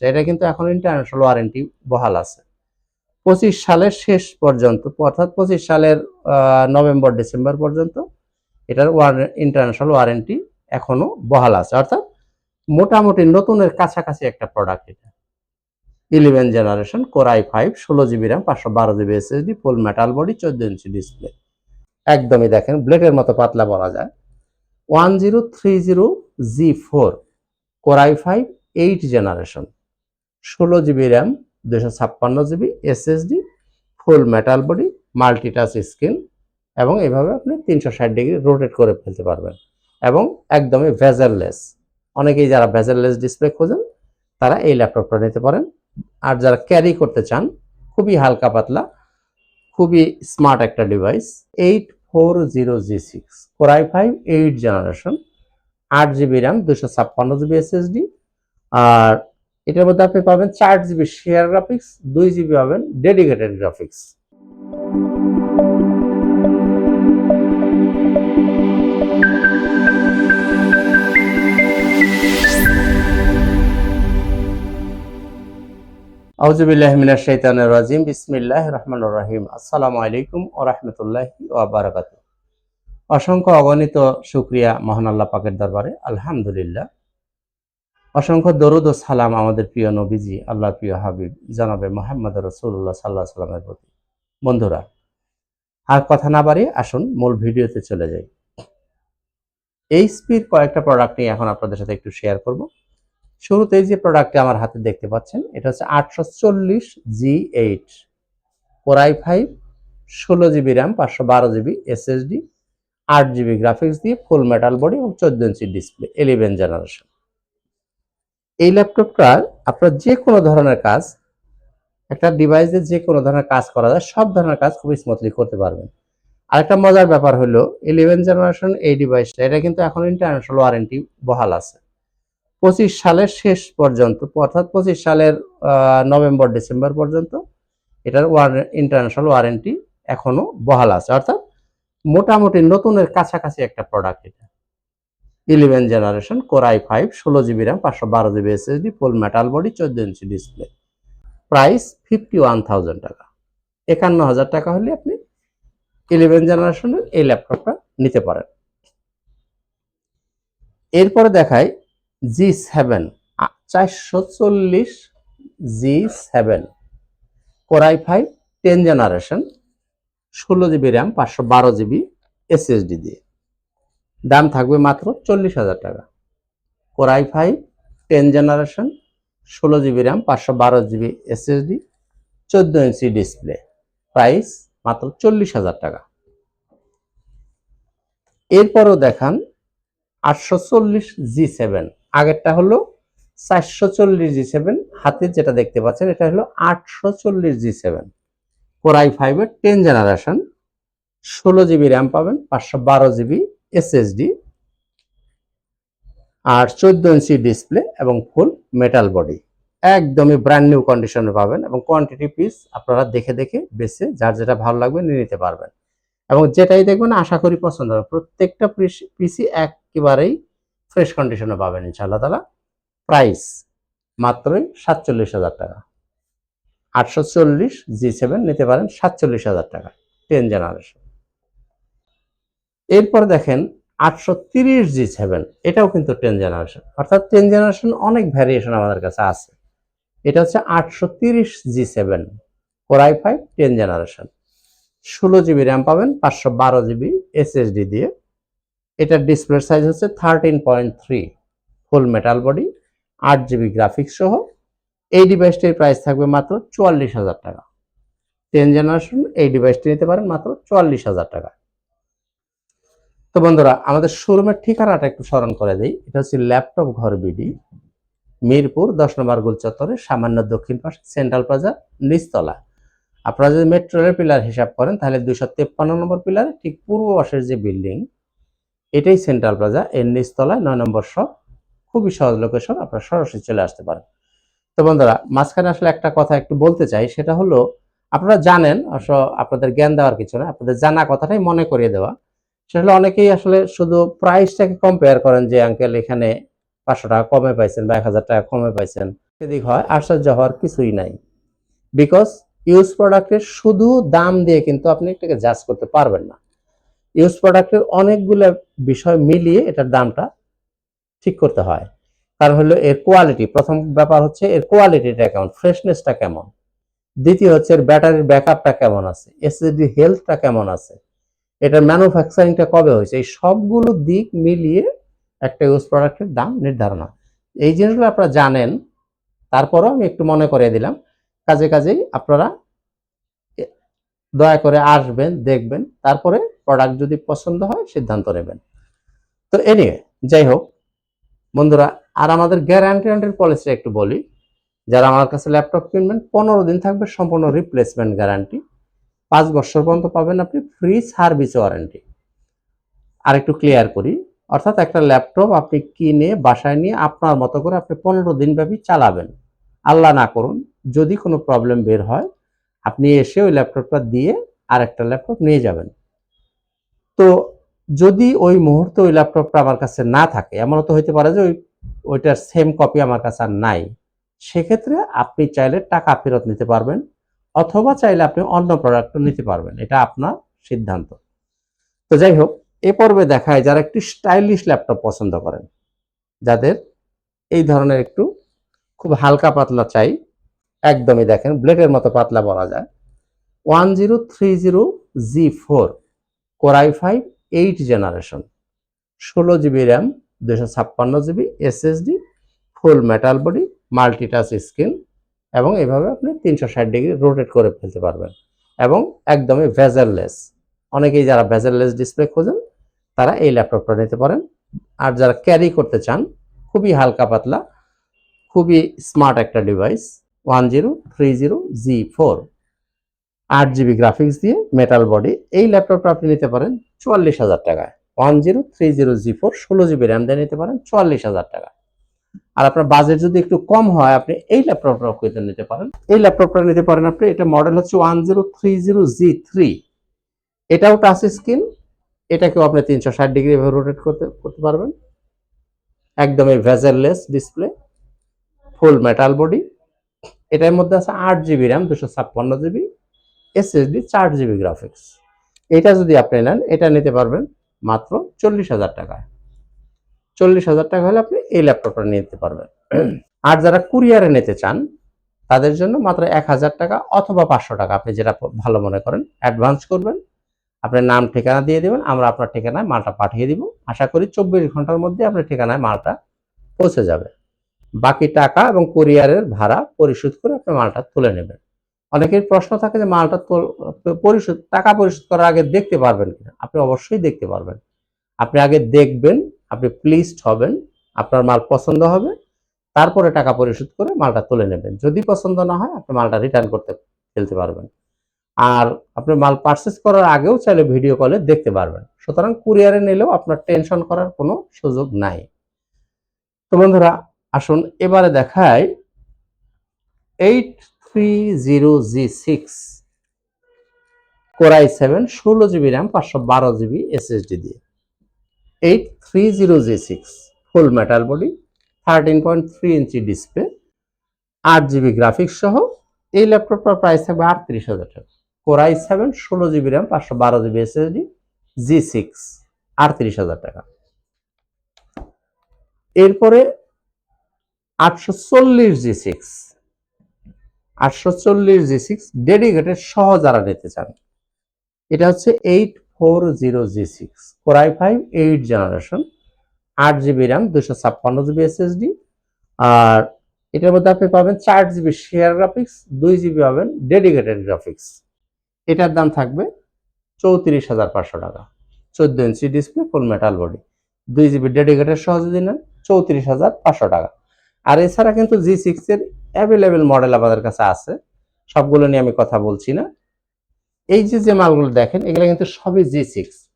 এটা কিন্তু এখন ইন্টারন্যাশনাল ওয়ারেন্টি বহাল আছে। পঁচিশ সালের শেষ পর্যন্ত, অর্থাৎ পঁচিশ সালের নভেম্বর, ডিসেম্বর পর্যন্ত এটার ইন্টারন্যাশনাল ওয়ারেন্টি এখনও বহাল আছে। অর্থাৎ মোটামুটি নতুনের কাছাকাছি একটা প্রোডাক্ট এটা। Eleven generation core i five ষোলো জিবি র্যাম পাঁচশো বারো GB SSD full metal body চোদ্দ ইঞ্চি ডিসপ্লে একদমই দেখেন ব্লেডের মতো পাতলা বলা যায়। One zero three zero G four core i five eight generation ষোলো জিবি র্যাম দুশো ছাপ্পান্ন GB SSD full metal body multitouch screen এবং এভাবে আপনি তিনশো ষাট ডিগ্রি রোটেট করে ফেলতে পারবেন এবং একদমই ভেজারলেস অনেকেই যারা ভেজারলেস ডিসপ্লে খোঁজেন, তারা এই ল্যাপটপটা নিতে পারেন। আর যারা ক্যারি করতে চান, খুবই হালকা পাতলা, খুবই স্মার্ট একটা device eight four zero G six core i five eight generation আট জিবি র্যাম দুশো ছাপ্পান্ন জিবি এসএসডি আর এটার মধ্যে আপনি পাবেন চার জিবি শেয়ার গ্রাফিক্স দুই জিবি পাবেন ডেডিকেটেড গ্রাফিক্স আউজুবিল্লাহ মিনাশ শাইতানির রাজিম, বিসমিল্লাহির রহমানির রহিম। আসসালামু আলাইকুম বারাকাতুহু। অসংখ্য অগণিত শুকরিয়া মহান আল্লাহ পাকের দরবারে। আলহামদুলিল্লাহ। অসংখ্য দরুদ ও সালাম আমাদের প্রিয় নবীজি আল্লাহ প্রিয় হাবিব, জানাবে মোহাম্মদ রসুল্লাহ সাল্লাহ সাল্লামের প্রতি। বন্ধুরা, আর কথা না বাড়িয়ে আসুন, মূল ভিডিওতে চলে যাই। এইচপির কয়েকটা প্রোডাক্ট নিয়ে এখন আপনাদের সাথে একটু শেয়ার করব। শুরুতেই যে প্রোডাক্টটি আমার হাতে দেখতে পাচ্ছেন, এটা হচ্ছে আটশো চল্লিশ G eight. Core i five ষোলো জিবি র্যাম পাঁচশো বারো জিবি এসএসডি আট জিবি গ্রাফিক্স দিয়ে ফুল মেটাল বডি এবং চোদ্দ ইঞ্চি ডিসপ্লে ইলেভেন জেনারেশন এই ল্যাপটপটা আপনার যে কোনো ধরনের কাজ, একটা ডিভাইসে যে কোনো ধরনের কাজ করা যায়, সব ধরনের কাজ খুবই স্মুথলি করতে পারবেন। আরেকটা মজার ব্যাপার হলো ইলেভেন জেনারেশন এই ডিভাইসটা এটা কিন্তু এখন ইন্টারন্যাশনাল ওয়ারেন্টি বহাল আছে। পঁচিশ সালের শেষ পর্যন্ত, অর্থাৎ পঁচিশ সালের নভেম্বর, ডিসেম্বর পর্যন্ত, এটার ইন্টারন্যাশনাল ওয়ারেন্টি এখনও বহাল আছে। অর্থাৎ মোটামুটি নতুনের কাছাকাছি একটা প্রোডাক্ট এটা। Eleven generation, core i five, ষোলো জিবি র্যাম, পাঁচশো বারো GB SSD, full metal body চোদ্দ inch display price fifty one thousand টাকা। একান্ন হাজার টাকা হলে আপনি ইলেভেন জেনারেশনের এই ল্যাপটপটা নিতে পারেন। এরপরে দেখায় জি সেভেন চারশো চল্লিশ G seven. Core i five, ten generation, ষোলো জিবি র্যাম, পাঁচশো বারো জিবি এসএসডি দিয়ে। দাম থাকবে মাত্র চল্লিশ হাজার টাকা। Core i five ten generation ষোলো জিবি র্যাম পাঁচশো বারো জিবি এসএসডি চোদ্দ ইঞ্চি ডিসপ্লে প্রাইস মাত্র চল্লিশ হাজার টাকা। এরপরও দেখান আটশো চল্লিশ জি সেভেন আগেরটা হলো চারশো চল্লিশ জি সেভেন হাতে যেটা দেখতে পাচ্ছেন এটা হলো আটশো চল্লিশ জি সেভেন কোরাই ফাইভের টেন জেনারেশন ষোলো জিবি র্যাম পাবেন, পাঁচশো বারো জিবি এসএসডি আর চোদ্দ ইঞ্চি ডিসপ্লে এবং ফুল মেটাল বডি একদমই ব্র্যান্ড নিউ কন্ডিশনে পাবেন এবং কোয়ান্টিটি পিস আপনারা দেখে দেখে বেছে যার যেটা ভালো লাগবে নিয়ে নিতে পারবেন। এবং যেটাই দেখবেন আশা করি পছন্দ হবে। প্রত্যেকটা পিসি একেবারেই ফ্রেশ কন্ডিশনে পাবেন ইনশাআল্লাহ তালা প্রাইস মাত্রই সাতচল্লিশ হাজার টাকা। আটশো চল্লিশ জি সেভেন নিতে পারেন সাতচল্লিশ হাজার টাকা। টেন জেনারেশন এরপর দেখেন আটশো তিরিশ জি সেভেন এটাও কিন্তু টেন জেনারেশন অর্থাৎ টেন জেনারেশন অনেক ভ্যারিয়েশন আমাদের কাছে আছে। এটা হচ্ছে আটশো তিরিশ G seven core i five ten generation ষোলো জিবি র্যাম পাবেন, পাঁচশো বারো জিবি এসএসডি দিয়ে। এটার ডিসপ্লে সাইজ হচ্ছে thirteen point three full metal body আট জিবি গ্রাফিক্স সহ। এই ডিভাইসটির প্রাইস থাকবে মাত্র চুয়াল্লিশ হাজার টাকা। টেন জেনারেশন এই ডিভাইসটি নিতে পারেন মাত্র চুয়াল্লিশ হাজার টাকা। তো বন্ধুরা, আমাদের শোরুমের ঠিকানাটা একটু স্মরণ করে দিই। এটা হচ্ছে ল্যাপটপ ঘর বিডি, মিরপুর, দশ নম্বর গোল চত্বরে, সামান্য দক্ষিণ পাশে, সেন্ট্রাল প্লাজা, নিচতলা। আপনারা যদি মেট্রো রেল পিলার হিসাব করেন, তাহলে দুইশো তেপ্পান্ন নম্বর পিলারে ঠিক পূর্ব পাশের যে বিল্ডিং, এটাই সেন্ট্রাল প্লাজা। এর নিচতলায় নয় নম্বর শপ, খুবই সহজ লোকেশন আপনারা সরাসরি চলে আসতে পারেন। তো বন্ধুরা, মাঝখানে আসলে একটা কথা একটু বলতে চাই, সেটা হলো, আপনারা জানেন আপনাদের জ্ঞান দেওয়ার কিছু না আপনাদের জানা কথাটাই মনে করিয়ে দেওয়া। সেটা অনেকেই আসলে শুধু প্রাইসটাকে কম্পেয়ার করেন যে আঙ্কেল এখানে পাঁচশো টাকা কমে পাইছেন বা এক হাজার টাকা কমে পাইছেন। সেদিক হয়, আশ্চর্য হওয়ার কিছুই নাই। বিকজ ইউজ প্রোডাক্টের শুধু দাম দিয়ে কিন্তু আপনি এটাকে জাজ করতে পারবেন না। ইউজ প্রোডাক্টের অনেকগুলো বিষয় মিলিয়ে এটার দামটা ঠিক করতে হয়। কারণ হলো এর কোয়ালিটি প্রথম ব্যাপার হচ্ছে এর কোয়ালিটিটা কেমন ফ্রেশনেসটা কেমন। দ্বিতীয় হচ্ছে এর ব্যাটারির ব্যাকআপটা কেমন আছে এসএসডি হেলথটা কেমন আছে। এটার ম্যানুফ্যাকচারিংটা কবে হয়েছে? এই সবগুলো দিক মিলিয়ে একটা ইউজ প্রোডাক্টের দাম নির্ধারণ। হয় এই জিনিসগুলো আপনারা জানেন, তারপরও আমি একটু মনে করিয়ে দিলাম। কাজে কাজেই আপনারা দয়া করে আসবেন, দেখবেন, তারপরে প্রোডাক্ট যদি পছন্দ হয়, সিদ্ধান্ত নেবেন। তো এনিওয়ে যাই হোক, বন্ধুরা, আর আমাদের গ্যারান্টি অ্যান্ডের পলিসি একটু বলি। যারা আমার কাছে ল্যাপটপ কিনবেন, পনেরো দিন থাকবে সম্পূর্ণ রিপ্লেসমেন্ট গ্যারান্টি পাঁচ বছর পর্যন্ত পাবেন আপনি ফ্রি সার্ভিস ওয়ারেন্টি আর একটু ক্লিয়ার করি, অর্থাৎ একটা ল্যাপটপ আপনি কিনে বাসায় নিয়ে আপনার মতো করে আপনি পনেরো দিন ব্যাপী চালাবেন। আল্লাহ না করুন, যদি কোনো প্রবলেম বের হয়, আপনি এসে ওই ল্যাপটপটা দিয়ে আর একটা ল্যাপটপ নিয়ে যাবেন। তো যদি ওই মুহূর্তে ওই ল্যাপটপটা আমার কাছে না থাকে, এমনও তো হইতে পারে যে ওই, ওইটার সেম কপি আমার কাছে আর নাই, সেক্ষেত্রে আপনি চাইলে টাকা ফেরত নিতে পারবেন। অথবা চাইলে আপনি অন্য প্রোডাক্টও নিতে পারবেন। এটা আপনার সিদ্ধান্ত। তো যাই হোক, এ পর্বে দেখায় যারা একটু স্টাইলিশ ল্যাপটপ পছন্দ করেন, যাদের এই ধরনের একটু খুব হালকা পাতলা চাই, একদমই দেখেন ব্লেডের মতো পাতলা বলা যায়। One zero three zero G four core i five eight generation ষোলো জিবি র্যাম দুশো ছাপ্পান্ন GB SSD full metal body multitouch screen এবং এভাবে আপনি তিনশো ষাট ডিগ্রি রোটেট করে ফেলতে পারবেন। এবং একদমই ভেজারলেস অনেকেই যারা ভেজারলেস ডিসপ্লে খোঁজেন, তারা এই ল্যাপটপটা নিতে পারেন। আর যারা ক্যারি করতে চান, খুবই হালকা পাতলা, খুবই স্মার্ট একটা device one zero three zero G four আট জিবি গ্রাফিক্স দিয়ে মেটাল বডি এই ল্যাপটপটা আপনি নিতে পারেন চুয়াল্লিশ হাজার টাকায়। One zero three zero G four ষোলো জিবি র্যাম দিয়ে নিতে পারেন চুয়াল্লিশ হাজার টাকা আর আপনার বাজেট যদি একটু কম হয়, আপনি এই ল্যাপটপটা কিন্তু নিতে পারেন। এই ল্যাপটপটা নিতে পারেন আপনি, এটা মডেল হচ্ছে one zero three zero G three এটাও টাচ স্ক্রিন এটাকেও আপনি তিনশো ষাট ডিগ্রি রোটেট করতে করতে পারবেন। একদমই bezelless display full metal body এটার মধ্যে আছে আট জিবি র্যাম দুশো ছাপ্পান্ন জিবি এসএসডি চার জিবি গ্রাফিক্স এটা যদি আপনি নেন, এটা নিতে পারবেন মাত্র চল্লিশ হাজার টাকায়। চল্লিশ হাজার টাকা হলে আপনি এই ল্যাপটপটা নিতে পারবেন। আর যারা কুরিয়ারে নিতে চান, তাদের জন্য মাত্র এক হাজার টাকা অথবা পাঁচশো টাকা আপনি যেটা ভালো মনে করেন, অ্যাডভান্স করবেন। আপনার নাম, ঠিকানা দিয়ে দেবেন, আমরা আপনার ঠিকানায় মালটা পাঠিয়ে দিব। আশা করি চব্বিশ ঘণ্টার মধ্যে আপনার ঠিকানায় মালটা পৌঁছে যাবে। বাকি টাকা এবং কুরিয়ারের ভাড়া পরিশোধ করে আপনি মালটা তুলে নেবেন। অনেকের প্রশ্ন থাকে যে মালটা পরিশোধ, টাকা পরিশোধ করার আগে দেখতে পারবেন কিনা? আপনি অবশ্যই দেখতে পারবেন। আপনি আগে দেখবেন আপনি প্লিজড হবেন, আপনার মাল পছন্দ হবে, তারপরে টাকা পরিশোধ করে মালটা তুলে নেবেন। যদি পছন্দ না হয়, আপনি মালটা রিটার্ন করতে ফেলতে পারবেন। আর আপনি মাল পারচেস করার আগেও চাইলে ভিডিও কলে দেখতে পারবেন। সুতরাং কুরিয়ারে নিলেও আপনার টেনশন করার কোনো সুযোগ নাই। তো বন্ধুরা, আসুন এবারে দেখায় eight three zero G six core i seven ষোলো জিবি র্যাম পাঁচশো বারো জিবি এসএসডি দিয়ে। Eight three zero G six full metal body thirteen point three inch display আট জিবি গ্রাফিক্স সহ এই ল্যাপটপটার প্রাইস থাকবে আটত্রিশ হাজার টাকা। কোরাই সেভেন ষোলো জিবি র্যাম পাঁচশো বারো জিবি এসএসডি জি সিক্স আটত্রিশ হাজার টাকা। এরপরে আটশো চল্লিশ জি সিক্স আটশো চল্লিশ জি সিক্স ডেডিকেটেড সহ যারা নিতে চান। এটা হচ্ছে eight four zero G six core i five eight generation আট জিবি র্যাম দুশো ছাপ্পান্ন জিবি এসএসডি আর এটার মধ্যে আপনি পাবেন চার জিবি শেয়ার গ্রাফিক্স দুই জিবি পাবেন ডেডিকেটেড গ্রাফিক্স এটার দাম থাকবে চৌত্রিশ হাজার পাঁচশো টাকা। চোদ্দ inch display full metal body দুই জিবি ডেডিকেটেড সহ যদি নেন, চৌত্রিশ হাজার পাঁচশো টাকা। আর এছাড়া কিন্তু জি সিক্স এর অ্যাভেলেবেল মডেল আমাদের কাছে আছে। সবগুলো নিয়ে আমি কথা বলছি না। এই যে যে মালগুলো দেখেন, এগুলো কিন্তু সবই জি সিক্স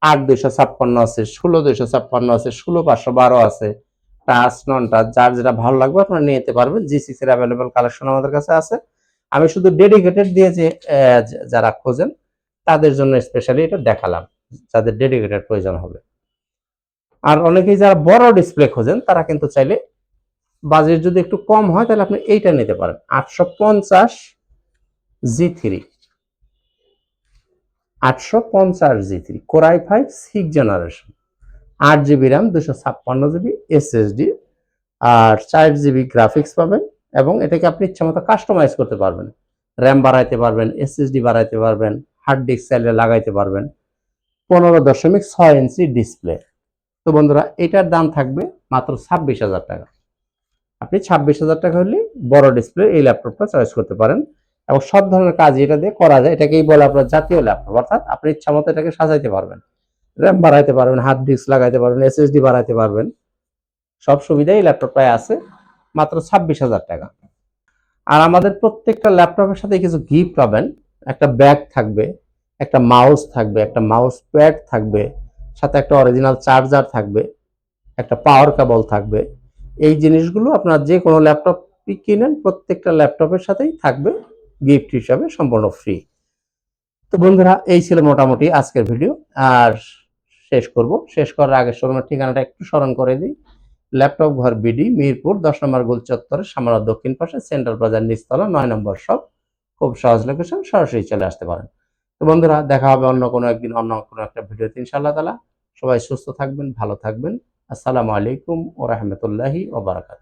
আট দুইশো ছাপ্পান্ন আছে, ষোলো দুইশো ছাপ্পান্ন আছে, ষোলো পাঁচশো বারো আছে। টাচ নন টাচ যার যেটা ভালো লাগবে আপনারা নিয়ে পারবেন। জি সিক্স এর অ্যাভেলেবেল কালেকশন আমাদের কাছে আছে। আমি শুধু ডেডিকেটেড দিয়ে যে- যারা খোঁজেন, তাদের জন্য স্পেশালি এটা দেখালাম, যাদের ডেডিকেটেড প্রয়োজন হবে। আর অনেকেই যারা বড় ডিসপ্লে খোঁজেন, তারা কিন্তু চাইলে বাজেট যদি একটু কম হয়, তাহলে আপনি এইটা নিতে পারেন। আটশো পঞ্চাশ জি থ্রি আটশো পঞ্চাশ G three core i five six generation আট জিবি র্যাম দুশো ছাপ্পান্ন জিবি এসএসডি আর চার জিবি গ্রাফিক্স পাবেন এবং এটাকে আপনি ইচ্ছা মতো কাস্টমাইজ করতে পারবেন। র্যাম বাড়াইতে পারবেন এসএসডি বাড়াইতে পারবেন হার্ড ডিস্ক চাইলে লাগাইতে পারবেন, পনেরো দশমিক ছয় ইঞ্চি ডিসপ্লে তো বন্ধুরা, এটার দাম থাকবে মাত্র ছাব্বিশ হাজার টাকা। আপনি ছাব্বিশ হাজার টাকা হলে বড় ডিসপ্লে এই ল্যাপটপটা চয়েস করতে পারেন। এবং সব ধরনের কাজ এটা দিয়ে করা যায়, এটাকেই বলে আপনার জাতীয় ল্যাপটপ। অর্থাৎ আপনি ইচ্ছা মতো এটাকে সাজাইতে পারবেন। র্যাম বাড়াইতে পারবেন হার্ড ডিস্ক লাগাইতে পারবেন এসএসডি বাড়াইতে পারবেন। সব সুবিধাই ল্যাপটপটায় আছে, মাত্র ছাব্বিশ হাজার টাকা। আর আমাদের প্রত্যেকটা ল্যাপটপের সাথে কিছু গিফট পাবেন। একটা ব্যাগ থাকবে, একটা মাউস থাকবে, একটা মাউস প্যাড থাকবে, সাথে একটা অরিজিনাল চার্জার থাকবে, একটা পাওয়ার কেবল থাকবে। এই জিনিসগুলো আপনার যে কোনো ল্যাপটপ কিনেন, প্রত্যেকটা ল্যাপটপের সাথেই থাকবে। গিফট হিসাবে সম্পূর্ণ ফ্রি তো বন্ধুরা, এই ছিল মোটামুটি আজকের ভিডিও আর শেষ করব। শেষ করার আগে শোরুমের ঠিকানাটা একটু স্মরণ করে দিই। ল্যাপটপ ঘর বিডি মিরপুর, দশ নম্বর গোল চত্বরের সামান্য দক্ষিণ পাশে, সেন্ট্রাল বাজার নিচতলা, নয় নম্বর সব খুব সহজ লোকেশন সরাসরি চলে আসতে পারেন। তো বন্ধুরা, দেখা হবে অন্য কোনো একদিন, অন্য কোনো একটা ভিডিও ভিডিওতে ইনশাআল্লাহ তালা সবাই সুস্থ থাকবেন, ভালো থাকবেন। আসসালামু আলাইকুম ও রহমতুল্লাহি ওবরাকাত